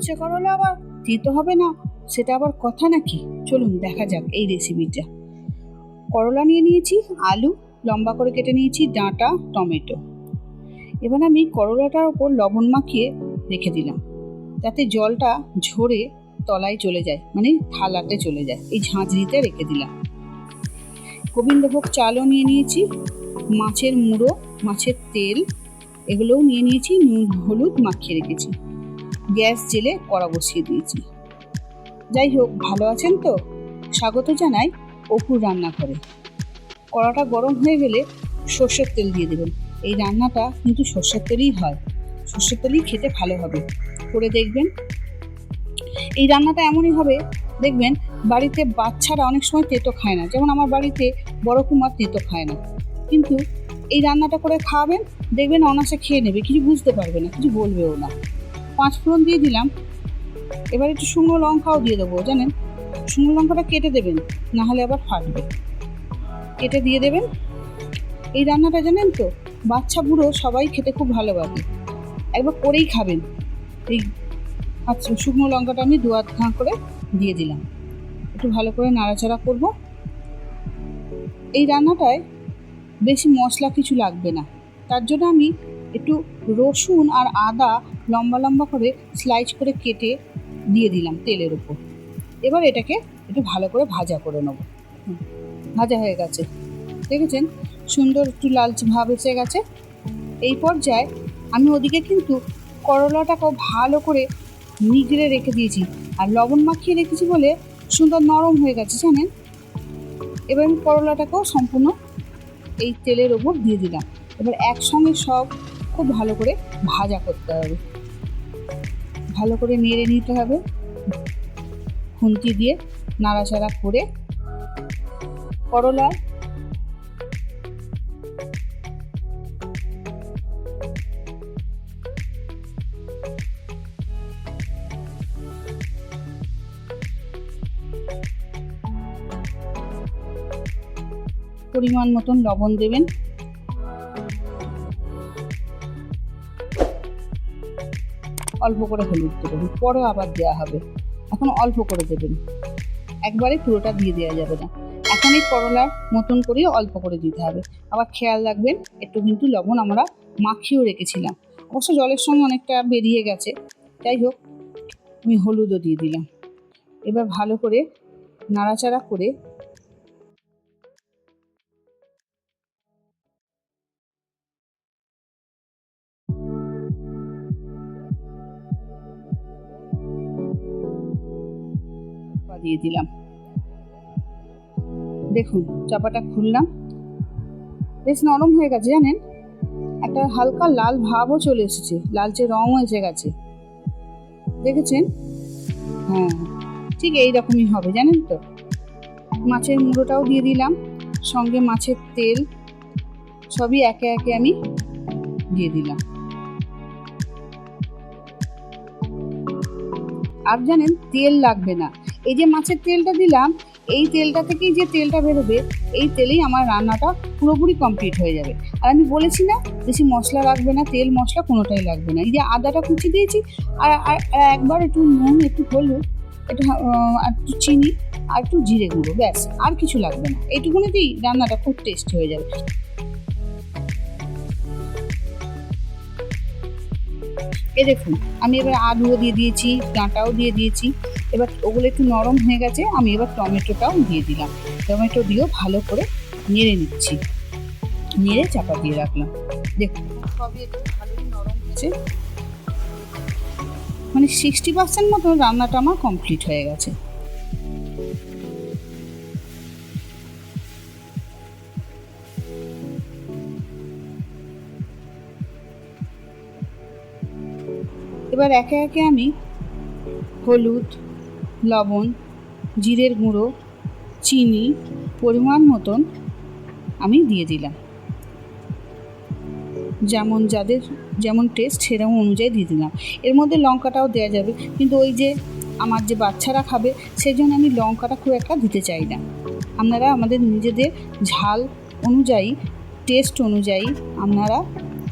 উচ্ছে করলে আবার দিতে হবে না, সেটা আবার কথা নাকি? চলুন, দেখা যাক এই রেসিপিটা করলা নিয়ে নিয়েছি, আলু, লম্বা করে কেটে নিয়েছি, ডাঁটা, টমেটো। এবার আমি করলাটার ওপর লবণ মাখিয়ে রেখে দিলাম। যাতে জলটা ঝরে তলায় চলে যায় মানে থালাতে চলে যায়। এই ঝাঁঝরিতে রেখে দিলাম। গোবিন্দভোগ চালও নিয়ে নিয়েছি, মাছের মুড়ো, মাছের তেল, এগুলোও নিয়ে নিয়েছি, নুন, হলুদ মাখিয়ে রেখেছি। গ্যাস জেলে কড়া বসিয়ে দিয়েছি। যাই হোক ভালো আছেন তো? স্বাগত জানাই অপুর রান্না করে কড়াটা গরম হয়ে গেলে সর্ষের তেল দিয়ে দেবেন। এই রান্নাটা কিন্তু সর্ষের তেলেই হয়। সর্ষের তেলই খেতে ভালো হবে। করে দেখবেন। এই রান্নাটা এমনই হবে, দেখবেন বাড়িতে বাচ্চারা অনেক সময় তেতো খায় না। যেমন আমার বাড়িতে বড় কুমার তেতো খায় না। কিন্তু এই রান্নাটা করে খাওয়াবেন, দেখবেন অনাসে খেয়ে নেবে। কিছু বুঝতে পারবে না, কিছু বলবেও না। পাঁচ ফোড়ন দিয়ে দিলাম। এবার একটু শুকনো লঙ্কাও দিয়ে দেবো, জানেন? শুকনো লঙ্কাটা কেটে দেবেন না হলে আবার ফাটবে। কেটে দিয়ে দেবেন। এই রান্নাটা জানেন তো, বাচ্চা বুড়ো সবাই খেতে খুব ভালোবাসে। একবার করেই খাবেন। এই আচ্ছা শুকনো লঙ্কাটা আমি দু আধ করে দিয়ে দিলাম। একটু ভালো করে নাড়াচাড়া করব। এই রান্নাটায় বেশি মশলা কিছু লাগবে না। তার জন্য আমি একটু রসুন আর আদা লম্বা লম্বা করে স্লাইস করে কেটে দিয়ে দিলাম তেলের উপর। এবার এটাকে একটু ভালো করে ভাজা করে নেব। ভাজা হয়ে গেছে। দেখেছেন? সুন্দর একটু লালচে ভাব এসে গেছে। এই পর্যায়ে আমি ওদিকে কিন্তু করলাটাকেও ভালো করে নিগড়ে রেখে দিয়েছি। আর লবণ মাখিয়ে রেখেছি বলে সুন্দর নরম হয়ে গেছে, জানেন? এবার আমি করলাটাকেও সম্পূর্ণ এই তেলের ওপর দিয়ে দিলাম। এবার একসঙ্গে সব খুব ভালো করে ভাজা করতে হবে। ভালো করে নেড়ে নিতে হবে। খুন্তি দিয়ে নাড়াচাড়া করে করলা। পরিমাণ মতন লবণ দেবেন। অল্প করে হলুদ দেবেন, পরে আবার দেওয়া হবে। এখন অল্প করে দেবেন। একবারে পুরোটা দিয়ে দেওয়া যাবে না। এখন এই করলার মতন করে অল্প করে দিতে হবে। আবার খেয়াল রাখবেন, একটু কিন্তু লবণ আমরা মাখিয়েও রেখেছিলাম। অবশ্য জলের সঙ্গে অনেকটা বেরিয়ে গেছে। যাই হোক, আমি হলুদও দিয়ে দিলাম। এবার ভালো করে নাড়াচাড়া করে দিয়ে দিলাম। দেখুন, চাপাটা খুললাম। বেশ নরম হয়ে গেছে, জানেন? একটা হালকা লাল ভাবও চলে এসেছে, লালচে রঙও এসে গেছে। দেখেছেন? হ্যাঁ ঠিক এই রকমই হবে, জানেন তো? মাছের মুড়োটাও দিয়ে দিলাম, সঙ্গে মাছের তেল, সবই একে একে আমি দিয়ে দিলাম। আর জানেন, তেল লাগবে না। এই যে মাছের তেলটা দিলাম, এই তেলটা থেকেই যে তেলটা বেরোবে, এই তেলেই আমার রান্নাটা পুরোপুরি কমপ্লিট হয়ে যাবে। আর আমি বলেছি না, বেশি মশলা লাগবে না, তেল মশলা কোনোটাই লাগবে না। এই যে আদাটা কুচি দিয়েছি, আর একবার একটু নুন, একটু হলুদ, একটু আর একটু চিনি, আর একটু জিরে গুঁড়ো, ব্যাস, আর কিছু লাগবে না। এইটুকুনিতেই রান্নাটা খুব টেস্টি হয়ে যাবে। এ দেখুন, আমি এবার আলুও দিয়ে দিয়েছি, ডাঁটাও দিয়ে দিয়েছি। এবার ওগুলো একটু নরম হয়ে গেছে, আমি এবার টমেটোটাও দিয়ে দিলাম। টমেটো দিয়েও ভালো করে নেড়ে নিচ্ছি। নেড়ে চাপা দিয়ে রাখলাম। দেখুন নরম মানে সিক্সটি পার্সেন্ট মতো রান্নাটা আমার কমপ্লিট হয়ে গেছে। এবার একে একে আমি হলুদ, লবণ, জিরের গুঁড়ো, চিনি পরিমাণ মতন আমি দিয়ে দিলাম। যেমন যাদের যেমন টেস্ট সেরকম অনুযায়ী দিয়ে দিলাম। এর মধ্যে লঙ্কাটাও দেওয়া যাবে। কিন্তু ওই যে আমার যে বাচ্চারা খাবে সেই জন্য আমি লঙ্কাটা খুব একটা দিতে চাই না। আপনারা আমাদের নিজেদের ঝাল অনুযায়ী টেস্ট অনুযায়ী আপনারা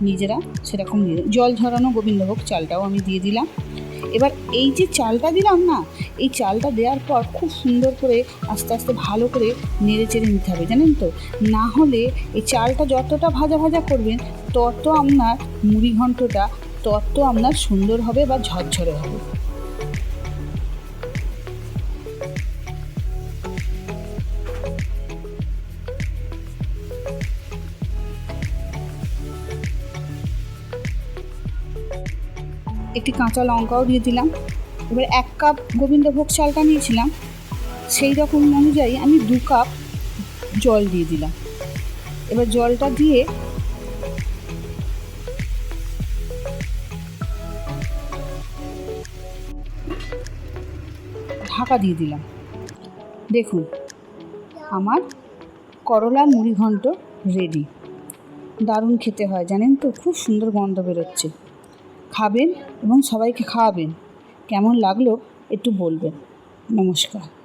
নিজেরা সেরকম নিয়ে জল ঝরানো গোবিন্দভোগ চালটাও আমি দিয়ে দিলাম। এবার এই যে চালটা দিলাম না, এই চালটা দেওয়ার পর খুব সুন্দর করে আস্তে আস্তে ভালো করে নেড়ে চেড়ে নিতে হবে, জানেন তো? না হলে এই চালটা যতটা ভাজা ভাজা করবেন, তত আপনার মুড়ি ঘন্টটা তত আপনার সুন্দর হবে বা ঝরঝরে হবে। একটি কাঁচা লঙ্কাও দিয়ে দিলাম। এবার এক কাপ গোবিন্দভোগ চালটা নিয়েছিলাম। সেই রকম অনুযায়ী আমি দু কাপ জল দিয়ে দিলাম। এবার জলটা দিয়ে ঢাকা দিয়ে দিলাম। দেখুন, আমার করলার মুড়ি ঘন্ট রেডি দারুণ খেতে হয়, জানেন তো? খুব সুন্দর গন্ধ বেরোচ্ছে। খাবেন এবং সবাইকে খাওয়াবেন। কেমন লাগল একটু বলবেন। নমস্কার।